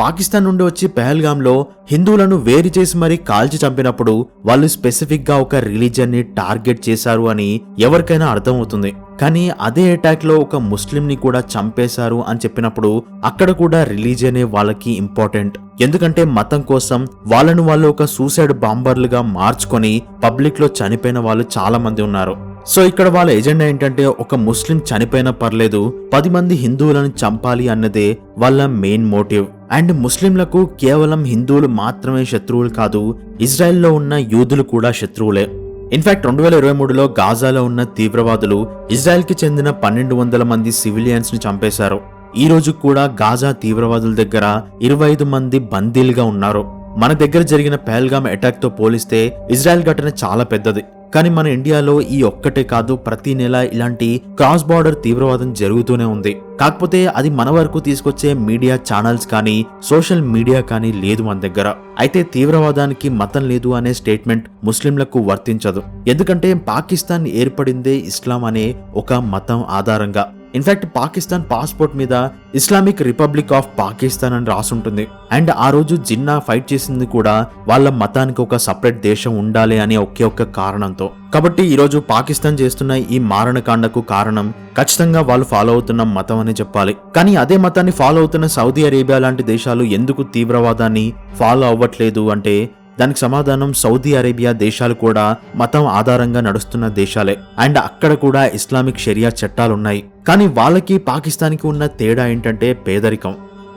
పాకిస్తాన్ నుండి వచ్చి పెహల్గాంలో హిందువులను వేరు చేసి మరీ కాల్చి చంపినప్పుడు వాళ్ళు స్పెసిఫిక్గా ఒక రిలీజియన్ని టార్గెట్ చేశారు అని ఎవరికైనా అర్థమవుతుంది. కానీ అదే అటాక్లో ఒక ముస్లిం ని కూడా చంపేశారు అని చెప్పినప్పుడు అక్కడ కూడా రిలీజియనే వాళ్ళకి ఇంపార్టెంట్. ఎందుకంటే మతం కోసం వాళ్ళను వాళ్ళు ఒక సూసైడ్ బాంబర్లుగా మార్చుకొని పబ్లిక్లో చనిపోయిన వాళ్ళు చాలా మంది ఉన్నారు. సో ఇక్కడ వాళ్ళ ఎజెండా ఏంటంటే ఒక ముస్లిం చనిపోయినా పర్లేదు పది మంది హిందువులను చంపాలి అన్నదే వాళ్ళ మెయిన్ మోటివ్. అండ్ ముస్లింలకు కేవలం హిందువులు మాత్రమే శత్రువులు కాదు ఇజ్రాయెల్లో ఉన్న యూదులు కూడా శత్రువులే. ఇన్ఫాక్ట్ రెండు వేల ఇరవై మూడులో గాజాలో ఉన్న తీవ్రవాదులు ఇజ్రాయెల్కి చెందిన పన్నెండు వందల మంది సివిలియన్స్ని చంపేశారు. ఈ రోజు కూడా గాజా తీవ్రవాదుల దగ్గర ఇరవై ఐదు మంది బందీలుగా ఉన్నారు. మన దగ్గర జరిగిన పెహల్గామ్ అటాక్తో పోలిస్తే ఇజ్రాయెల్ ఘటన చాలా పెద్దది. కానీ మన ఇండియాలో ఈ ఒక్కటే కాదు ప్రతి నెల ఇలాంటి క్రాస్ బార్డర్ తీవ్రవాదం జరుగుతూనే ఉంది. కాకపోతే అది మన వరకు తీసుకొచ్చే మీడియా ఛానల్స్ కానీ సోషల్ మీడియా కానీ లేదు మన దగ్గర. అయితే తీవ్రవాదానికి మతం లేదు అనే స్టేట్మెంట్ ముస్లింలకు వర్తించదు. ఎందుకంటే పాకిస్తాన్ ఏర్పడిందే ఇస్లాం అనే ఒక మతం ఆధారంగా. ఇన్ఫాక్ట్ పాకిస్తాన్ పాస్పోర్ట్ మీద ఇస్లామిక్ రిపబ్లిక్ ఆఫ్ పాకిస్తాన్ అని రాసుంటుంది అండ్ ఆ రోజు జిన్నా ఫైట్ చేసింది కూడా వాళ్ళ మతానికి ఒక సపరేట్ దేశం ఉండాలి అనే ఒకే ఒక్క కారణంతో. కాబట్టి ఈరోజు పాకిస్తాన్ చేస్తున్న ఈ మారణకాండకు కారణం ఖచ్చితంగా వాళ్ళు ఫాలో అవుతున్న మతం అని చెప్పాలి. కానీ అదే మతాన్ని ఫాలో అవుతున్న సౌదీ అరేబియా లాంటి దేశాలు ఎందుకు తీవ్రవాదాన్ని ఫాలో అవ్వట్లేదు అంటే దానికి సమాధానం సౌదీ అరేబియా దేశాలు కూడా మతం ఆధారంగా నడుస్తున్న దేశాలే. అండ్ అక్కడ కూడా ఇస్లామిక్ షరియా చట్టాలున్నాయి. కానీ వాళ్ళకి పాకిస్తాన్కి ఉన్న తేడా ఏంటంటే పేదరికం.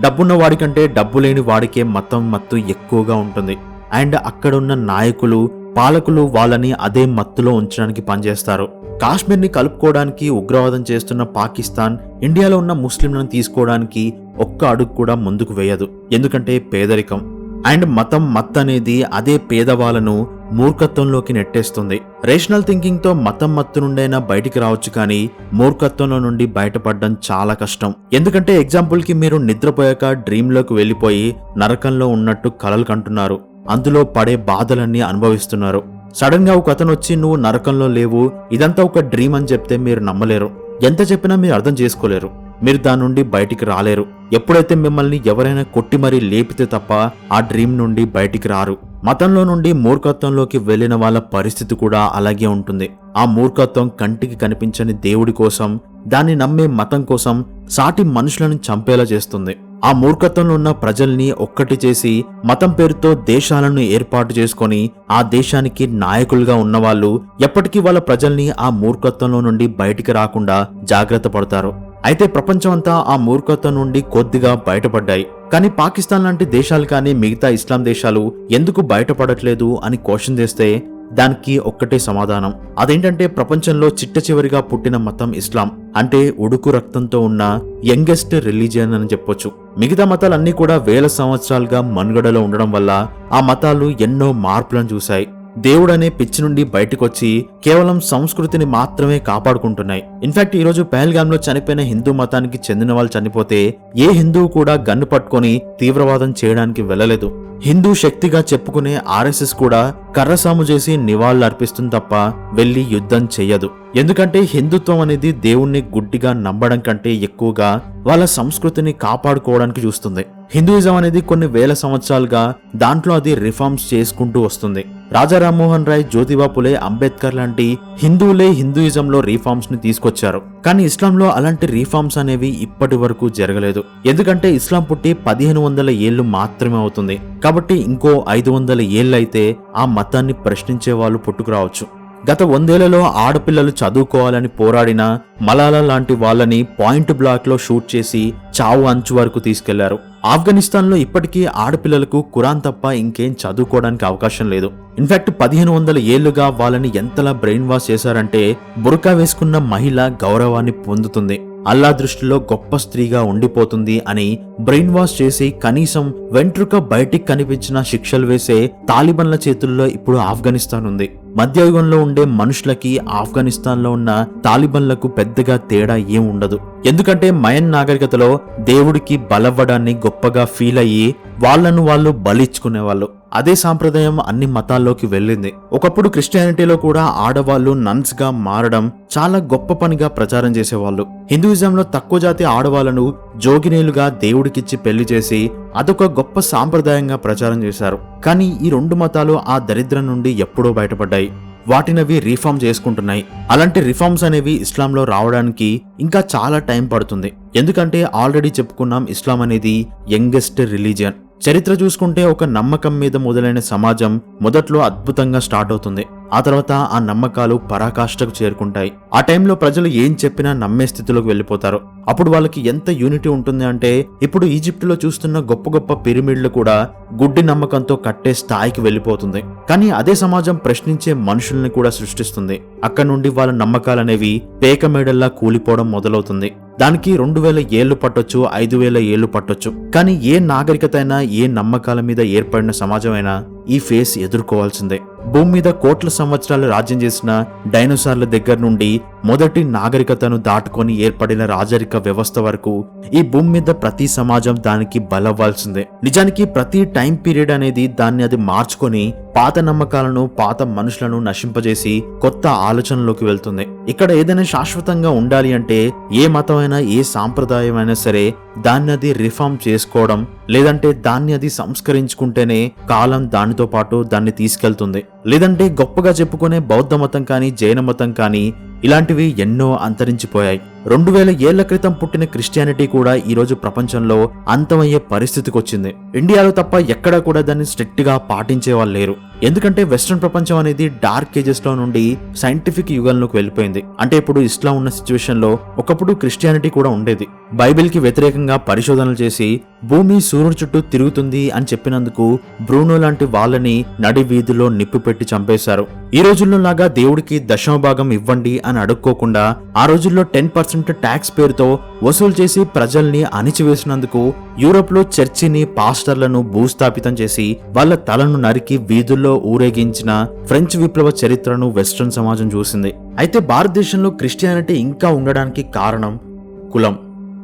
డబ్బున్న వాడికంటే డబ్బు లేని వాడికే మతం మత్తు ఎక్కువగా ఉంటుంది. అండ్ అక్కడున్న నాయకులు పాలకులు వాళ్ళని అదే మత్తులో ఉంచడానికి పనిచేస్తారు. కాశ్మీర్ని కలుపుకోవడానికి ఉగ్రవాదం చేస్తున్న పాకిస్తాన్ ఇండియాలో ఉన్న ముస్లింలను తీసుకోవడానికి ఒక్క అడుగు కూడా ముందుకు వేయదు. ఎందుకంటే పేదరికం. అండ్ మతం మత్ అనేది అదే పేదవాళ్ళను మూర్ఖత్వంలోకి నెట్టేస్తుంది. రేషనల్ థింకింగ్తో మతం మత్తు నుండైనా బయటికి రావచ్చు కానీ మూర్ఖత్వంలో నుండి బయటపడడం చాలా కష్టం. ఎందుకంటే ఎగ్జాంపుల్కి మీరు నిద్రపోయాక డ్రీమ్లోకి వెళ్ళిపోయి నరకంలో ఉన్నట్టు కలలు కంటున్నారు. అందులో పడే బాధలన్నీ అనుభవిస్తున్నారు. సడన్గా ఒక అతను వచ్చి నువ్వు నరకంలో లేవు ఇదంతా ఒక డ్రీమ్ అని చెప్తే మీరు నమ్మలేరు. ఎంత చెప్పినా మీరు అర్థం చేసుకోలేరు. మీరు దాని నుండి బయటికి రాలేరు. ఎప్పుడైతే మిమ్మల్ని ఎవరైనా కొట్టి మరీ లేపితే తప్ప ఆ డ్రీమ్ నుండి బయటికి రారు. మతంలో నుండి మూర్ఖత్వంలోకి వెళ్ళిన వాళ్ళ పరిస్థితి కూడా అలాగే ఉంటుంది. ఆ మూర్ఖత్వం కంటికి కనిపించని దేవుడి కోసం దాన్ని నమ్మే మతం కోసం సాటి మనుషులను చంపేలా చేస్తుంది. ఆ మూర్ఖత్వంలో ఉన్న ప్రజల్ని ఒక్కటి చేసి మతం పేరుతో దేశాలను ఏర్పాటు చేసుకొని ఆ దేశానికి నాయకులుగా ఉన్నవాళ్ళు ఎప్పటికీ వాళ్ళ ప్రజల్ని ఆ మూర్ఖత్వంలో నుండి బయటికి రాకుండా జాగ్రత్త పడతారు. అయితే ప్రపంచమంతా ఆ మూర్ఖత్వం నుండి కొద్దిగా బయటపడ్డాయి. కానీ పాకిస్తాన్ లాంటి దేశాలు కానీ మిగతా ఇస్లాం దేశాలు ఎందుకు బయటపడట్లేదు అని క్వశ్చన్ చేస్తే దానికి ఒక్కటే సమాధానం. అదేంటంటే ప్రపంచంలో చిట్ట చివరిగా పుట్టిన మతం ఇస్లాం. అంటే ఉడుకు రక్తంతో ఉన్న యంగెస్ట్ రిలీజియన్ అని చెప్పొచ్చు. మిగతా మతాలన్నీ కూడా వేల సంవత్సరాలుగా మనుగడలో ఉండడం వల్ల ఆ మతాలు ఎన్నో మార్పులను చూశాయి. దేవుడనే పిచ్చి నుండి బయటకొచ్చి కేవలం సంస్కృతిని మాత్రమే కాపాడుకుంటున్నాయి. ఇన్ఫాక్ట్ ఈరోజు పహల్గామ్లో చనిపోయిన హిందూ మతానికి చెందిన వాళ్ళు చనిపోతే ఏ హిందువు కూడా గన్ను పట్టుకొని తీవ్రవాదం చేయడానికి వెళ్ళలేదు. హిందూ శక్తిగా చెప్పుకునే ఆర్ఎస్ఎస్ కూడా కర్రసాము చేసి నివాళులు అర్పిస్తుంది తప్ప వెళ్ళి యుద్ధం చెయ్యదు. ఎందుకంటే హిందుత్వం అనేది దేవుణ్ణి గుడ్డిగా నమ్మడం కంటే ఎక్కువగా వాళ్ళ సంస్కృతిని కాపాడుకోవడానికి చూస్తుంది. హిందూయిజం అనేది కొన్ని వేల సంవత్సరాలుగా దాంట్లో అది రిఫార్మ్స్ చేసుకుంటూ వస్తుంది. రాజా రామ్మోహన్ రాయ్ జ్యోతిబా పులే అంబేద్కర్ లాంటి హిందువులే హిందూయిజంలో రిఫార్మ్స్ని తీసుకొచ్చారు. కానీ ఇస్లాంలో అలాంటి రిఫార్మ్స్ అనేవి ఇప్పటి వరకు జరగలేదు. ఎందుకంటే ఇస్లాం పుట్టి పదిహేను వందల ఏళ్ళు మాత్రమే అవుతుంది. కాబట్టి ఇంకో ఐదు వందల ఏళ్ళైతే ఆ మతాన్ని ప్రశ్నించే వాళ్ళు పుట్టుకురావచ్చు. గత వందేళ్ళలో ఆడపిల్లలు చదువుకోవాలని పోరాడిన మలాలా లాంటి వాళ్ళని పాయింట్ బ్లాక్లో షూట్ చేసి చావు అంచు వరకు తీసుకెళ్ళారు. ఆఫ్ఘనిస్తాన్లో ఇప్పటికీ ఆడపిల్లలకు కురాన్ తప్ప ఇంకేం చదువుకోవడానికి అవకాశం లేదు. ఇన్ఫాక్ట్ పదిహేను వందల ఏళ్ళుగా వాళ్ళని ఎంతలా బ్రెయిన్ వాష్ చేశారంటే బురకా వేసుకున్న మహిళ గౌరవాన్ని పొందుతుంది. అల్లా దృష్టిలో గొప్ప స్త్రీగా ఉండిపోతుంది అని బ్రెయిన్ వాష్ చేసి కనీసం వెంట్రుక బయటికి కనిపించిన శిక్షలు వేసే తాలిబన్ల చేతుల్లో ఇప్పుడు ఆఫ్ఘనిస్తాన్ ఉంది. మధ్యయుగంలో ఉండే మనుషులకి ఆఫ్ఘనిస్తాన్లో ఉన్న తాలిబన్లకు పెద్దగా తేడా ఏం ఉండదు. ఎందుకంటే మయన్ నాగరికతలో దేవుడికి బలవ్వడాన్ని గొప్పగా ఫీల్ అయ్యి వాళ్ళను వాళ్ళు బలిచ్చుకునేవాళ్ళు. అదే సాంప్రదాయం అన్ని మతాల్లోకి వెళ్ళింది. ఒకప్పుడు క్రిస్టియానిటీలో కూడా ఆడవాళ్ళు నన్స్గా మారడం చాలా గొప్ప పనిగా ప్రచారం చేసేవాళ్ళు. హిందూయిజంలో తక్కువ జాతి ఆడవాళ్ళను జోగినీలుగా దేవుడికిచ్చి పెళ్ళి చేసి అదొక గొప్ప సాంప్రదాయంగా ప్రచారం చేశారు. కానీ ఈ రెండు మతాలు ఆ దరిద్రం నుండి ఎప్పుడో బయటపడ్డాయి. వాటినవి రీఫార్మ్ చేసుకుంటున్నాయి. అలాంటి రిఫార్మ్స్ అనేవి ఇస్లాంలో రావడానికి ఇంకా చాలా టైం పడుతుంది. ఎందుకంటే ఆల్రెడీ చెప్పుకున్నాం ఇస్లాం అనేది యంగెస్ట్ రిలీజియన్. చరిత్ర చూసుకుంటే ఒక నమ్మకం మీద మొదలైన సమాజం మొదట్లో అద్భుతంగా స్టార్ట్ అవుతుంది. ఆ తర్వాత ఆ నమ్మకాలు పరాకాష్ఠకు చేరుకుంటాయి. ఆ టైంలో ప్రజలు ఏం చెప్పినా నమ్మే స్థితిలోకి వెళ్ళిపోతారు. అప్పుడు వాళ్ళకి ఎంత యూనిటీ ఉంటుంది అంటే ఇప్పుడు ఈజిప్టులో చూస్తున్న గొప్ప గొప్ప పిరమిడ్లు కూడా గుడ్డి నమ్మకంతో కట్టే స్థాయికి వెళ్ళిపోతుంది. కానీ అదే సమాజం ప్రశ్నించే మనుషుల్ని కూడా సృష్టిస్తుంది. అక్కడ నుండి వాళ్ళ నమ్మకాలనేవి పేకమేడల్లా కూలిపోవడం మొదలవుతుంది. దానికి రెండు వేల ఏళ్ళు పట్టొచ్చు ఐదు వేల ఏళ్ళు పట్టొచ్చు. కానీ ఏ నాగరికత అయినా ఏ నమ్మకాల మీద ఏర్పడిన సమాజమైనా ఈ ఫేస్ ఎదుర్కోవాల్సిందే. భూమి మీద కోట్ల సంవత్సరాలు రాజ్యం చేసిన డైనోసార్ల దగ్గర నుండి మొదటి నాగరికతను దాటుకొని ఏర్పడిన రాజరిక వ్యవస్థ వరకు ఈ భూమి మీద ప్రతి సమాజం దానికి బలవ్వాల్సిందే. నిజానికి ప్రతి టైం పీరియడ్ అనేది దాన్ని అది మార్చుకొని పాత నమ్మకాలను పాత మనుషులను నశింపజేసి కొత్త ఆలోచనలోకి వెళ్తుంది. ఇక్కడ ఏదైనా శాశ్వతంగా ఉండాలి అంటే ఏ మతమైనా ఏ సాంప్రదాయం అయినా సరే దాన్ని అది రిఫార్మ్ చేసుకోవడం లేదంటే దాన్ని అది సంస్కరించుకుంటేనే కాలం దానితో పాటు దాన్ని తీసుకెళ్తుంది. లేదంటే గొప్పగా చెప్పుకునే బౌద్ధ మతం కానీ జైన మతం కానీ ఇలాంటివి ఎన్నో అంతరించిపోయాయి. రెండు వేల ఏళ్ళ క్రితం పుట్టిన క్రిస్టియానిటీ కూడా ఈ రోజు ప్రపంచంలో అంతమయ్యే పరిస్థితికి వచ్చింది ఇండియాలో తప్ప ఎక్కడా కూడా దాన్ని స్ట్రిక్ట్గా పాటించే వాళ్ళు లేరు. ఎందుకంటే వెస్ట్రన్ ప్రపంచం అనేది డార్క్ ఏజెస్లో నుండి సైంటిఫిక్ యుగంలోకి వెళ్ళిపోయింది. అంటే ఇప్పుడు ఇస్లాం ఉన్న సిచ్యువేషన్లో ఒకప్పుడు క్రిస్టియానిటీ కూడా ఉండేది. బైబిల్కి వ్యతిరేకంగా పరిశోధనలు చేసి భూమి సూర్యుడు చుట్టూ తిరుగుతుంది అని చెప్పినందుకు బ్రూనో లాంటి వాళ్ళని నడి వీధిలో నిప్పు పెట్టి చంపేశారు. ఈ రోజుల్లో లాగా దేవుడికి దశమ భాగం ఇవ్వండి అని అడుక్కోకుండా ఆ రోజుల్లో టెన్ పర్సెంట్ ట్యాక్స్ పేరుతో వసూలు చేసి ప్రజల్ని అణిచివేసినందుకు యూరోప్లో చర్చిని పాస్టర్లను భూస్థాపితం చేసి వాళ్ళ తలను నరికి వీధుల్లో ఊరేగించిన ఫ్రెంచ్ విప్లవ చరిత్రను వెస్ట్రన్ సమాజం చూసింది. అయితే భారతదేశంలో క్రిస్టియానిటీ ఇంకా ఉండడానికి కారణం కులం.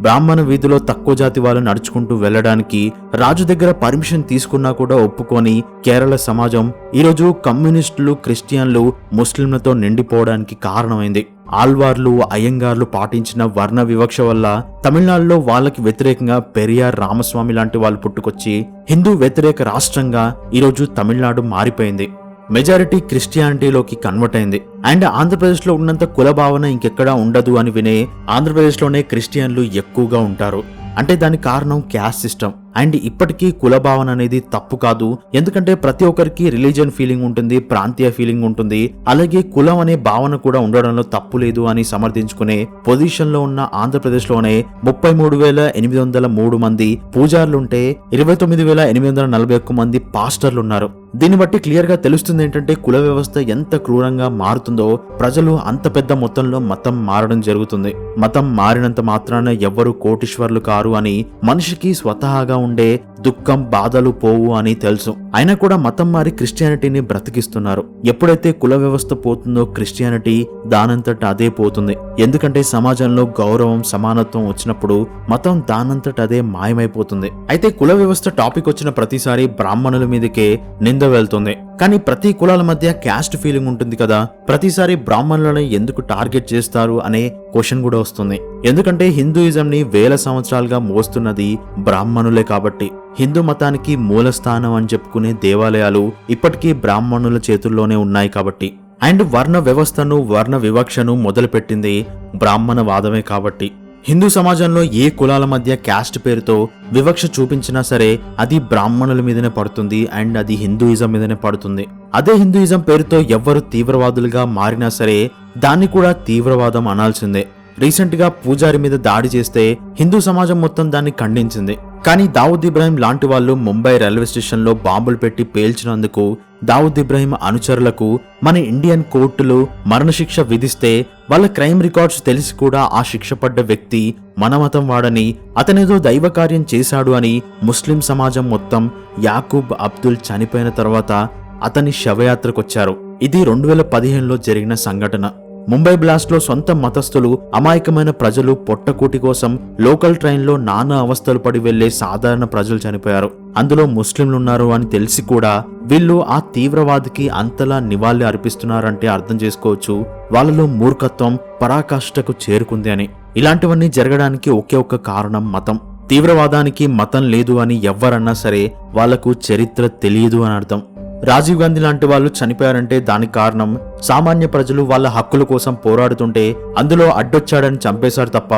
బ్రాహ్మణ వీధిలో తక్కువ జాతి వాళ్ళు నడుచుకుంటూ వెళ్ళడానికి రాజు దగ్గర పర్మిషన్ తీసుకున్నా కూడా ఒప్పుకొని కేరళ సమాజం ఈరోజు కమ్యూనిస్టులు క్రిస్టియన్లు ముస్లింలతో నిండిపోవడానికి కారణమైంది. ఆల్వార్లు అయ్యంగార్లు పాటించిన వర్ణ వివక్ష వల్ల తమిళనాడులో వాళ్ళకి వ్యతిరేకంగా పెరియార్ రామస్వామి లాంటి వాళ్ళు పుట్టుకొచ్చి హిందూ వ్యతిరేక రాష్ట్రంగా ఈరోజు తమిళనాడు మారిపోయింది. మెజారిటీ క్రిస్టియానిటీలోకి కన్వర్ట్ అయింది. అండ్ ఆంధ్రప్రదేశ్లో ఉన్నంత కుల భావన ఇంకెక్కడా ఉండదు అని వినే ఆంధ్రప్రదేశ్లోనే క్రిస్టియన్లు ఎక్కువగా ఉంటారు. అంటే దానికి కారణం క్యాస్ట్ సిస్టమ్. అండ్ ఇప్పటికీ కుల భావన అనేది తప్పు కాదు. ఎందుకంటే ప్రతి ఒక్కరికి రిలీజియన్ ఫీలింగ్ ఉంటుంది ప్రాంతీయ ఫీలింగ్ ఉంటుంది. అలాగే కులం అనే భావన కూడా ఉండడంలో తప్పు లేదు అని సమర్థించుకునే పొజిషన్లో ఉన్న ఆంధ్రప్రదేశ్లోనే ముప్పై మూడు వేల ఎనిమిది వందల మూడు మంది పూజారులుంటే ఇరవై తొమ్మిది వేల ఎనిమిది వందల నలభై ఒక్క మంది పాస్టర్లు ఉన్నారు దీన్ని బట్టి క్లియర్గా తెలుస్తుంది ఏంటంటే కుల వ్యవస్థ ఎంత క్రూరంగా మారుతుందో ప్రజలు అంత పెద్ద మొత్తంలో మతం మారడం జరుగుతుంది. మతం మారినంత మాత్రాన ఎవ్వరు కోటీశ్వర్లు కారు అని మనిషికి స్వతహాగా ఉండే దుఃఖం బాధలు పోవు అని తెలుసు. అయినా కూడా మతం మారి క్రిస్టియానిటీని బ్రతికిస్తున్నారు. ఎప్పుడైతే కుల వ్యవస్థ పోతుందో క్రిస్టియానిటీ దానంతట అదే పోతుంది. ఎందుకంటే సమాజంలో గౌరవం సమానత్వం వచ్చినప్పుడు మతం దానంతట అదే మాయమైపోతుంది. అయితే కుల వ్యవస్థ టాపిక్ వచ్చిన ప్రతిసారి బ్రాహ్మణుల మీదకే నింద వెళ్తుంది. కానీ ప్రతి కులాల మధ్య క్యాస్ట్ ఫీలింగ్ ఉంటుంది కదా. ప్రతిసారి బ్రాహ్మణులను ఎందుకు టార్గెట్ చేస్తారు అనే క్వశ్చన్ కూడా వస్తుంది. ఎందుకంటే హిందూయిజం ని వేల సంవత్సరాలుగా మోస్తున్నది బ్రాహ్మణులే కాబట్టి. హిందూ మతానికి మూలస్థానం అని చెప్పుకునే దేవాలయాలు ఇప్పటికీ బ్రాహ్మణుల చేతుల్లోనే ఉన్నాయి కాబట్టి. అండ్ వర్ణ వ్యవస్థను వర్ణ వివక్షను మొదలుపెట్టింది బ్రాహ్మణ వాదమే కాబట్టి. హిందూ సమాజంలో ఏ కులాల మధ్య క్యాస్ట్ పేరుతో వివక్ష చూపించినా సరే అది బ్రాహ్మణుల మీదనే పడుతుంది అండ్ అది హిందూయిజం మీదనే పడుతుంది. అదే హిందూయిజం పేరుతో ఎవ్వరు తీవ్రవాదులుగా మారినా సరే దాన్ని కూడా తీవ్రవాదం అనాల్సిందే. రీసెంట్గా పూజారి మీద దాడి చేస్తే హిందూ సమాజం మొత్తం దాన్ని ఖండించింది. కానీ దావుద్ ఇబ్రాహిం లాంటి వాళ్ళు ముంబై రైల్వే స్టేషన్లో బాంబులు పెట్టి పేల్చినందుకు దావుద్ ఇబ్రాహిం అనుచరులకు మన ఇండియన్ కోర్టులు మరణశిక్ష విధిస్తే వాళ్ళ క్రైమ్ రికార్డ్స్ తెలిసి కూడా ఆ శిక్ష పడ్డ వ్యక్తి మనమతం వాడని అతనేదో దైవ కార్యం చేశాడు అని ముస్లిం సమాజం మొత్తం యాకూబ్ అబ్దుల్ చనిపోయిన తర్వాత అతని శవయాత్రకొచ్చారు. ఇది రెండు వేల పదిహేనులో జరిగిన సంఘటన. ముంబై బ్లాస్ట్లో సొంత మతస్థులు అమాయకమైన ప్రజలు పొట్టకూటి కోసం లోకల్ ట్రైన్లో నానా అవస్థలు పడి వెళ్ళే సాధారణ ప్రజలు చనిపోయారు. అందులో ముస్లింలు ఉన్నారు అని తెలిసి కూడా వీళ్ళు ఆ తీవ్రవాదికి అంతలా నివాళి అర్పిస్తున్నారంటే అర్థం చేసుకోవచ్చు. వాళ్ళలో మూర్ఖత్వం పరాకాష్ఠకు చేరుకుంది అని. ఇలాంటివన్నీ జరగడానికి ఒకే ఒక్క కారణం మతం. తీవ్రవాదానికి మతం లేదు అని ఎవ్వరన్నా సరే వాళ్ళకు చరిత్ర తెలియదు అని అర్థం. రాజీవ్ గాంధీ లాంటి వాళ్ళు చనిపోయారంటే దానికి కారణం సామాన్య ప్రజలు వాళ్ళ హక్కుల కోసం పోరాడుతుంటే అందులో అడ్డొచ్చాడని చంపేశారు తప్ప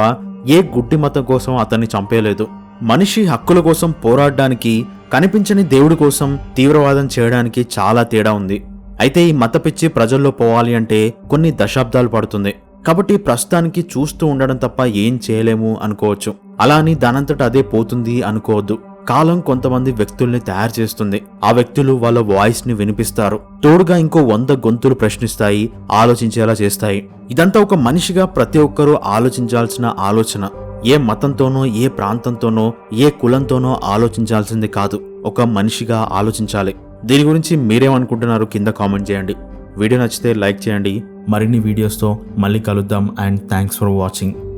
ఏ గుడ్డి మతం కోసం అతన్ని చంపేయలేదు. మనిషి హక్కుల కోసం పోరాడడానికి కనిపించని దేవుడి కోసం తీవ్రవాదం చేయడానికి చాలా తేడా ఉంది. అయితే ఈ మత పిచ్చి ప్రజల్లో పోవాలి అంటే కొన్ని దశాబ్దాలు పడుతుంది. కాబట్టి ప్రస్తుతానికి చూస్తూ ఉండడం తప్ప ఏం చేయలేము అనుకోవచ్చు. అలా అని దానంతట అదే పోతుంది అనుకోవద్దు. కాలం కొంతమంది వ్యక్తుల్ని తయారు చేస్తుంది. ఆ వ్యక్తులు వాళ్ళ వాయిస్ని వినిపిస్తారు. తోడుగా ఇంకో వంద గొంతులు ప్రశ్నిస్తాయి ఆలోచించేలా చేస్తాయి. ఇదంతా ఒక మనిషిగా ప్రతి ఒక్కరూ ఆలోచించాల్సిన ఆలోచన. ఏ మతంతోనో ఏ ప్రాంతంతోనో ఏ కులంతోనో ఆలోచించాల్సింది కాదు. ఒక మనిషిగా ఆలోచించాలి. దీని గురించి మీరేమనుకుంటున్నారు కింద కామెంట్ చేయండి. వీడియో నచ్చితే లైక్ చేయండి. మరిన్ని వీడియోస్తో మళ్ళీ కలుద్దాం అండ్ థ్యాంక్స్ ఫర్ వాచింగ్.